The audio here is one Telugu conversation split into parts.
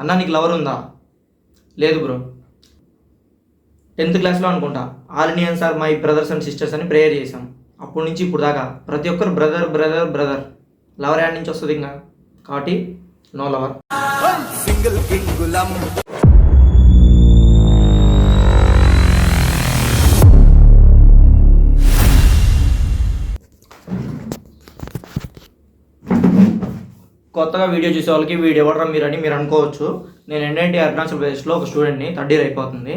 అన్న నీకు లవర్ ఉందా? లేదు బ్రో టెన్త్ క్లాస్లో అనుకుంటా. All Indians are my brothers and sisters అని ప్రేయర్ చేశాం. అప్పటి నుంచి ఇప్పుడు దాకా ప్రతి ఒక్కరు brother brother brother lover ad నుంచి వస్తుంది ఇంకా. కాబట్టి నో లవర్ సింగిల్ వీడియో చూసే వాళ్ళకి వీడియో ఎవడరా మీరు మీరు అనుకోవచ్చు. నేను ఏంటంటే అరుణాచల్ ప్రదేశ్లో ఒక స్టూడెంట్ని థర్డ్ ఇయర్ అయిపోతుంది.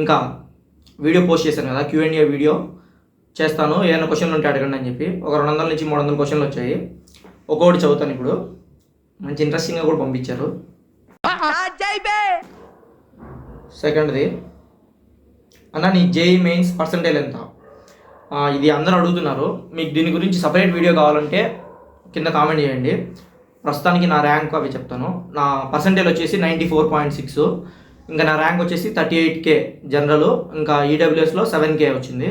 ఇంకా వీడియో పోస్ట్ చేశాను కదా క్యూఎన్ఏ వీడియో. చేస్తాను ఏమైనా క్వశ్చన్లు ఉంటే అడగండి అని చెప్పి. ఒక రెండు వందల నుంచి మూడు వందల క్వశ్చన్లు వచ్చాయి. ఒక్కొక్కటి చదువుతాను ఇప్పుడు. మంచి ఇంట్రెస్టింగ్గా కూడా పంపించారు. సెకండ్ది అన్న నీ జేఈ మెయిన్స్ పర్సంటేజ్ ఎంత? ఇది అందరూ అడుగుతున్నారు. మీకు దీని గురించి సపరేట్ వీడియో కావాలంటే కింద కామెంట్ చేయండి. ప్రస్తుతానికి నా ర్యాంక్ అవి చెప్తాను. నా పర్సంటేజ్ వచ్చేసి నైంటీ ఫోర్ పాయింట్ సిక్స్ ఇంకా నా ర్యాంక్ వచ్చేసి థర్టీ ఎయిట్ కే జనరల్ ఇంకా ఈడబ్ల్యూఎస్లో సెవెన్ కే వచ్చింది.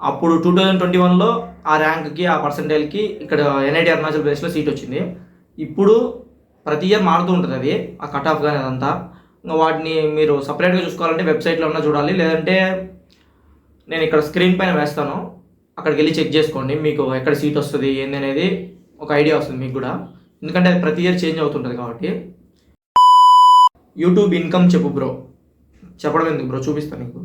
అప్పుడు టూ థౌజండ్ ట్వంటీ వన్లో ఆ ర్యాంక్కి ఆ పర్సంటేజ్కి ఇక్కడ ఎన్ఐటి అరుణాచల్ ప్రదేశ్లో సీట్ వచ్చింది. ఇప్పుడు ప్రతి ఇయర్ మారుతూ ఉంటుంది అది ఆ కట్ ఆఫ్ కానీ అదంతా. ఇంకా వాటిని మీరు సపరేట్గా చూసుకోవాలంటే వెబ్సైట్లో ఉన్న చూడాలి లేదంటే నేను ఇక్కడ స్క్రీన్ పైన వేస్తాను. అక్కడికి వెళ్ళి చెక్ చేసుకోండి మీకు ఎక్కడ సీట్ వస్తుంది ఏంది అనేది ఒక ఐడియా వస్తుంది మీకు కూడా. ఎందుకంటే అది ప్రతి ఇయర్ చేంజ్ అవుతుంటుంది కాబట్టి. యూట్యూబ్ ఇన్కమ్ చెప్పు బ్రో చెప్పడం ఎందుకు బ్రో చూపిస్తాను నీకు.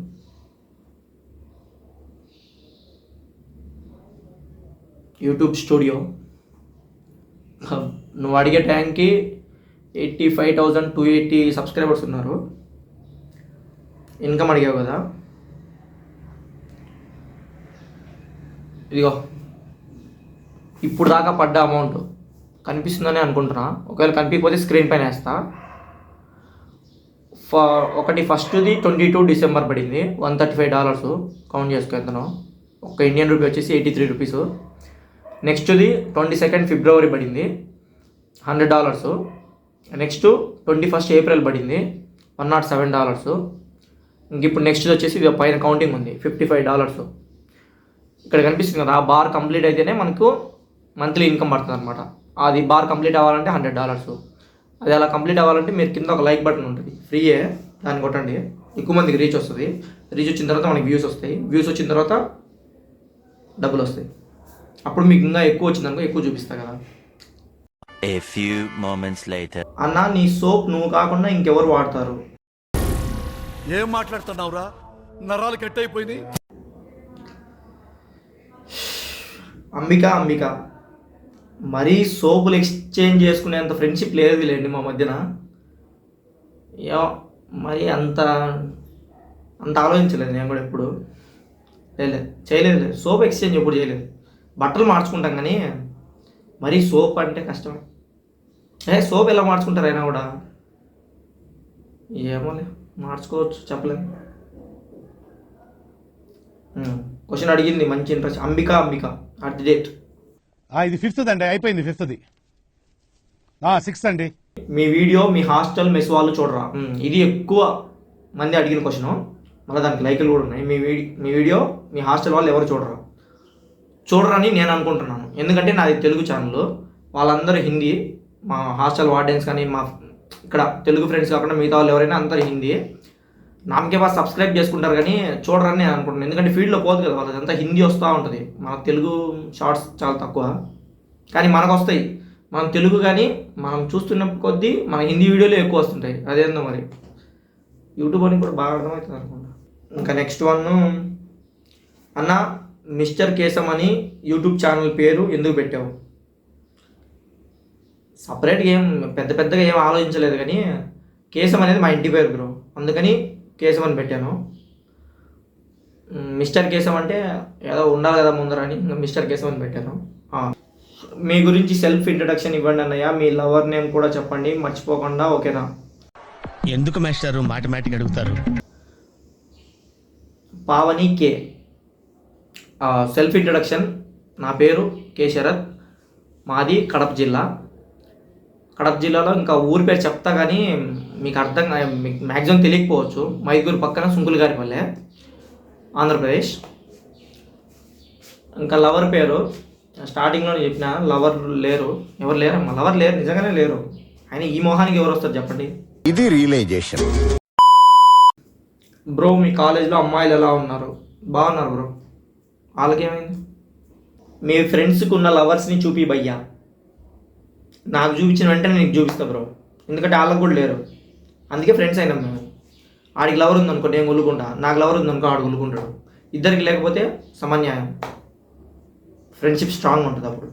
యూట్యూబ్ స్టూడియో నువ్వు అడిగే టైంకి eighty five thousand two eighty subscribers ఉన్నారు. ఇన్కమ్ అడిగావు కదా. ఇదిగో. ఇప్పుడు దాకా పడ్డ అమౌంట్ కనిపిస్తుందని అనుకుంటున్నా. ఒకవేళ కనిపించకపోతే స్క్రీన్ పైన వేస్తా. ఫ ఒకటి ఫస్ట్ది ట్వంటీ టూ డిసెంబర్ పడింది. One thirty five dollars. Count చేసుకో ఒక ఇండియన్ రూపీ వచ్చేసి ఎయిటీ త్రీ రూపీస్. నెక్స్ట్ది ట్వంటీ సెకండ్ ఫిబ్రవరి పడింది. Hundred dollars. Next twenty first April పడింది. One not seven dollars. ఇంక ఇప్పుడు నెక్స్ట్ వచ్చేసి ఇది పైన కౌంటింగ్ ఉంది. Fifty five dollars. ఇక్కడ కనిపిస్తుంది కదా ఆ బార్ కంప్లీట్ అయితేనే మనకు మంత్లీ ఇన్కమ్ పడుతుంది అనమాట అది బార్ కంప్లీట్ అవ్వాలంటే హండ్రెడ్ డాలర్స్. అది అలా కంప్లీట్ అవ్వాలంటే మీరు కింద ఒక లైక్ బటన్ ఉంటుంది. ఫ్రీయే దాన్ని కొట్టండి. ఎక్కువ మందికి రీచ్ వస్తుంది. రీచ్ వచ్చిన తర్వాత మనకి వ్యూస్ వస్తాయి. వ్యూస్ వచ్చిన తర్వాత డబ్బులు వస్తాయి. అప్పుడు మీకు ఇంకా ఎక్కువ వచ్చిందనుకో ఎక్కువ చూపిస్తా కదా. A few moments later. అన్న నీ సోప్ నువ్వు కాకుండా ఇంకెవరు వాడతారు? ఏం మాట్లాడుతున్నావురా? నరాలు కట్ అయిపోయింది అంబిక అంబిక. మరీ సోపులు ఎక్స్చేంజ్ చేసుకునేంత ఫ్రెండ్షిప్ లేదు లేండి మా మధ్యన. ఏమో మరి అంత అంత ఆలోచించలేదు నేను కూడా ఎప్పుడు. లేదు చేయలేదు లేదు. సోప్ ఎక్స్చేంజ్ ఎప్పుడు చేయలేదు. బట్టలు మార్చుకుంటాం కానీ మరీ సోప్ అంటే కష్టమే. ఏ సోప్ ఎలా మార్చుకుంటారు అయినా కూడా? ఏమోలే మార్చుకోవచ్చు చెప్పలేదు క్వశ్చన్ అడిగింది మంచి interest Ambika Ambika at the date ఇది ఫిఫ్త్ అండి అయిపోయింది ఫిఫ్త్ది. సిక్స్త్ అండి మీ వీడియో మీ హాస్టల్ మెస్ వాళ్ళు చూడరా? ఇది ఎక్కువ మంది అడిగిన క్వశ్చన్ మళ్ళీ దానికి లైకులు కూడా ఉన్నాయి. మీ వీడియో మీ వీడియో మీ హాస్టల్ వాళ్ళు ఎవరు చూడరా? చూడరని నేను అనుకుంటున్నాను. ఎందుకంటే నాది తెలుగు ఛానల్ వాళ్ళందరూ హిందీ. మా హాస్టల్ వార్డెన్స్ కానీ మా ఇక్కడ తెలుగు ఫ్రెండ్స్ కాకుండా మిగతా వాళ్ళు ఎవరైనా అందరూ హిందీ. నామకే బాగా సబ్స్క్రైబ్ చేసుకుంటారు కానీ చూడరని నేను అనుకుంటున్నాను ఎందుకంటే ఫీల్డ్లో పోదు కదా వాళ్ళదంతా హిందీ వస్తూ ఉంటుంది. మన తెలుగు షార్ట్స్ చాలా తక్కువ. కానీ మనకు వస్తాయి. మనం తెలుగు కానీ మనం చూస్తున్న కొద్దీ మన హిందీ వీడియోలు ఎక్కువ వస్తుంటాయి. అదేందో మరి. యూట్యూబ్ అని కూడా బాగా అర్థమవుతుంది అనుకుంటా. ఇంకా నెక్స్ట్ వన్ అన్న మిస్టర్ కేశం అని యూట్యూబ్ ఛానల్ పేరు ఎందుకు పెట్టావు? సపరేట్గా ఏం పెద్ద పెద్దగా ఏం ఆలోచించలేదు కానీ కేశం అనేది మా ఇంటి పేరు బ్రో అందుకని కేశం అని పెట్టాను మిస్టర్ కేశం అంటే ఏదో ఉండాలి కదా ముందర అని మిస్టర్ కేశం అని పెట్టాను. మీ గురించి సెల్ఫ్ ఇంట్రడక్షన్ ఇవ్వండి అన్నయ్య మీ లవర్ నేమ్ కూడా చెప్పండి మర్చిపోకుండా ఓకేనా? ఎందుకు మాస్టారు మాటిమాటికి అడుగుతారు? పావని కే. సెల్ఫ్ ఇంట్రడక్షన్ నా పేరు కే శరత్ మాది కడప జిల్లా. కడప జిల్లాలో ఇంకా ఊరి పేరు చెప్తా కానీ మీకు అర్థం మీకు మ్యాక్సిమం తెలియకపోవచ్చు. మైదూరు పక్కన సుంకులు గారి పల్లె ఆంధ్రప్రదేశ్. ఇంకా లవర్ పేరు స్టార్టింగ్లో చెప్పిన లవర్ లేరు. ఎవరు లేరమ్మా లవర్ లేరు నిజంగానే లేరు. ఆయన ఈ మొహానికి ఎవరు వస్తారు చెప్పండి? ఇది రియలైజేషన్ బ్రో మీ కాలేజ్లో అమ్మాయిలు ఎలా ఉన్నారు? బాగున్నారు బ్రో. వాళ్ళకేమైంది? మీ ఫ్రెండ్స్కి ఉన్న లవర్స్ని చూపి భయ్యా. నాకు చూపించిన వెంటనే నీకు చూపిస్తా బ్రో ఎందుకంటే వాళ్ళకు కూడా లేరు. అందుకే ఫ్రెండ్స్ అయినాం మేము. ఆడికి లవర్ ఉందనుకో నేను కొలుకుంటా నాకు లవర్ ఉందనుకో ఆడు కొలుకుంటాడు ఇద్దరికి లేకపోతే సమన్యాయం. ఫ్రెండ్షిప్ స్ట్రాంగ్ ఉంటుంది అప్పుడు.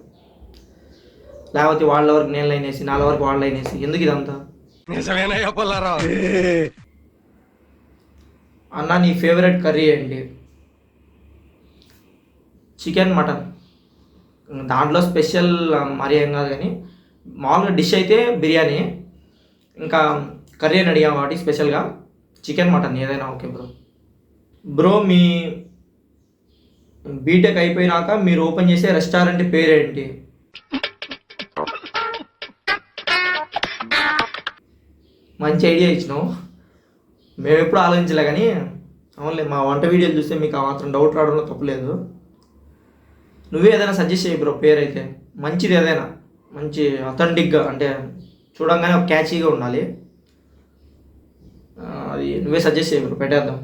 లేకపోతే వాళ్ళ వరకు నేను లైన్ వేసి నా వరకు వాళ్ళ లైన్ వేసి. ఎందుకు ఇదంతా? అన్న నీ ఫేవరెట్ కర్రీ ఏంటి? చికెన్ మటన్ దాంట్లో స్పెషల్ మరీ ఏం కాదు కానీ మామూలుగా డిష్ అయితే బిర్యానీ ఇంకా కర్రీ అని అడిగాం కాబట్టి స్పెషల్గా చికెన్ మటన్ ఏదైనా ఓకే బ్రో బ్రో మీ బీటెక్ అయిపోయినాక మీరు ఓపెన్ చేసే రెస్టారెంట్ పేరేంటి మంచి ఐడియా ఇచ్చినావు. మేము ఎప్పుడు ఆలోచించలే కానీ అవునులే మా వంట వీడియోలు చూస్తే మీకు ఆ మాత్రం డౌట్ రావడంలో తప్పలేదు నువ్వే ఏదైనా సజెస్ట్ చేయి బ్రో పేరు అయితే మంచిది ఏదైనా. మంచి అథెంటిక్గా అంటే చూడంగానే ఒక క్యాచీగా ఉండాలి. అది నువ్వే సజెస్ట్ చేయరు పెట్టేద్దాం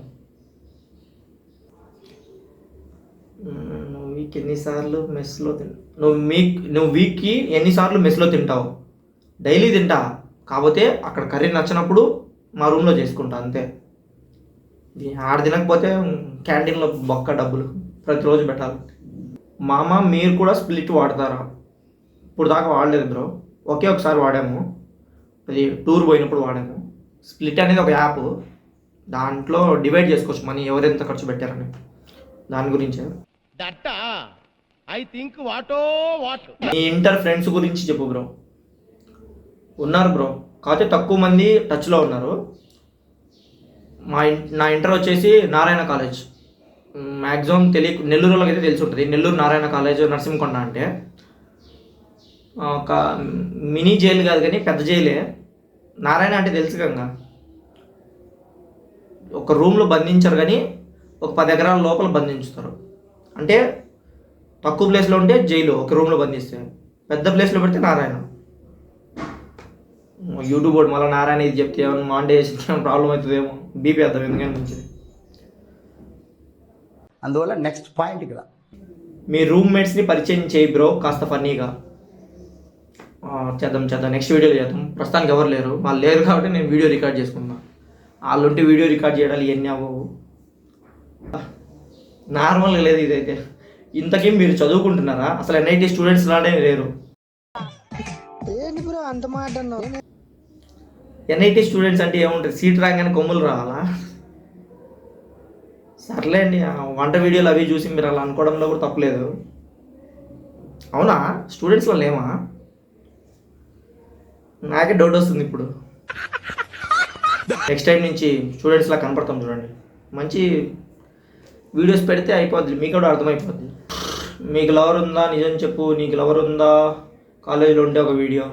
నువ్వు వీక్ ఎన్నిసార్లు మెస్లో తిన్ నువ్వు వీక్ నువ్వు వీక్కి ఎన్నిసార్లు మెస్లో తింటావు? డైలీ తింటా కాకపోతే అక్కడ కర్రీ నచ్చినప్పుడు మా రూమ్లో చేసుకుంటా అంతే. ఆడ తినకపోతే క్యాంటీన్లో బొక్క డబ్బులు ప్రతిరోజు పెట్టాలి. మామ మీరు కూడా స్ప్లిట్ వాడతారా? ఇప్పుడు దాకా వాడలేదు బ్రో. ఒకే ఒకసారి వాడాము. అది టూర్ పోయినప్పుడు వాడాము. స్ప్లిట్ అనేది ఒక యాప్. దాంట్లో డివైడ్ చేసుకోవచ్చు మనీ ఎవరెంత ఖర్చు పెట్టారని. దాని గురించే. I think what what? Me inter friends గురించి చెప్పు బ్రో. ఉన్నారు బ్రో. కాకపోతే తక్కువ మంది టచ్లో ఉన్నారు. మా నా ఇంటర్ వచ్చేసి నారాయణ కాలేజ్. మ్యాక్సిమం తెలియ నెల్లూరులోకి అయితే తెలిసి ఉంటుంది. నెల్లూరు నారాయణ కాలేజ్ నరసింహకొండ అంటే. ఒక మినీ జైలు కాదు కానీ పెద్ద జైలే. నారాయణ అంటే తెలుసు కదా ఒక రూమ్లో బంధించరు కానీ ఒక పది ఎకరాల లోపల బంధించుతారు. అంటే తక్కువ ప్లేస్లో ఉంటే జైలు ఒక రూమ్లో బంధిస్తే. పెద్ద ప్లేస్లో పెడితే నారాయణ. యూట్యూబ్ వాడు మళ్ళీ నారాయణ ఇది చెప్తే ఏమన్నా మాండేషన్ ప్రాబ్లం అవుతుందేమో. బీపీ వేద్దాం ఎందుకని మంచిది అందువల్ల నెక్స్ట్ పాయింట్ ఇక్కడ. మీ రూమ్మేట్స్ని పరిచయం చేయి బ్రో కాస్త ఫన్నీగా. చేద్దాం చేద్దాం. నెక్స్ట్ వీడియోలో చేద్దాం. ప్రస్తుతానికి ఎవరు లేరు. వాళ్ళు లేరు కాబట్టి నేను వీడియో రికార్డ్ చేసుకున్నా వాళ్ళు ఉంటే వీడియో రికార్డ్ చేయడాలు ఇవన్నీ అవ్వవు. నార్మల్గా లేదు ఇదైతే. ఇంతకీ మీరు చదువుకుంటున్నారా? అసలు ఎన్ఐటి స్టూడెంట్స్ లానే లేరు. ఎన్ఐటి స్టూడెంట్స్ అంటే ఏముంటుంది? సీట్ రాగానే కొమ్ములు రావాలా? సర్లే అండి వంట వీడియోలు అవి చూసి మీరు అలా అనుకోవడంలో కూడా తప్పలేదు. అవునా? స్టూడెంట్స్లో లేమా? నాకే డౌట్ వస్తుంది ఇప్పుడు. నెక్స్ట్ టైం నుంచి స్టూడెంట్స్లా కనపడతాం చూడండి. మంచి వీడియోస్ పెడితే అయిపోద్ది. మీకు కూడా అర్థమైపోద్ది. మీకు లవర్ ఉందా? నిజం చెప్పు. నీకు లవర్ ఉందా? కాలేజీలో ఉంటే ఒక వీడియో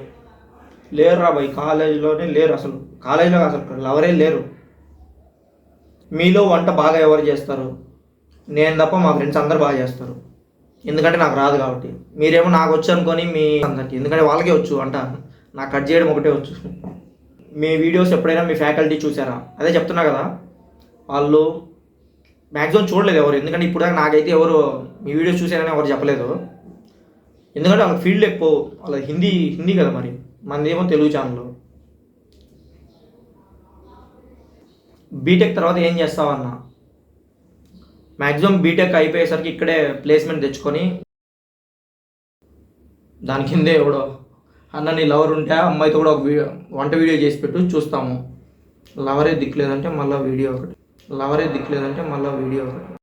లేరు రా బాయ్. కాలేజీలోనే లేరు అసలు. కాలేజీలో అసలు లవరే లేరు. మీలో వంట బాగా ఎవరు చేస్తారు? నేను తప్ప మా ఫ్రెండ్స్ అందరు బాగా చేస్తారు. ఎందుకంటే నాకు రాదు కాబట్టి. మీరేమో నాకు వచ్చు అనుకొని మీ అందరికి. ఎందుకంటే వాళ్ళకే వచ్చు వంట. నాకు కట్ చేయడం ఒకటే వచ్చు. మీ వీడియోస్ ఎప్పుడైనా మీ ఫ్యాకల్టీ చూసారా? అదే చెప్తున్నా కదా వాళ్ళు మ్యాక్సిమం చూడలేదు ఎవరు. ఎందుకంటే ఇప్పుడు దాకా నాకైతే ఎవరు మీ వీడియోస్ చూసారని ఎవరు చెప్పలేదు. ఎందుకంటే వాళ్ళ ఫీల్డ్ ఎక్కువ వాళ్ళ హిందీ హిందీ కదా మరి. మనదేమో తెలుగు ఛానల్ బీటెక్ తర్వాత ఏం చేస్తావన్నా మ్యాక్సిమం బీటెక్ అయిపోయేసరికి ఇక్కడే ప్లేస్మెంట్ తెచ్చుకొని దాని కిందే ఎవడో అన్న నీ లవర్ ఉంటే అమ్మాయితో కూడా ఒక వీడియో వంట వీడియో చేసి పెట్టు చూస్తాము. లవరే దిక్కులేదంటే మళ్ళీ వీడియో ఒకటి. లవరే దిక్కులేదంటే మళ్ళీ వీడియో ఒకటి.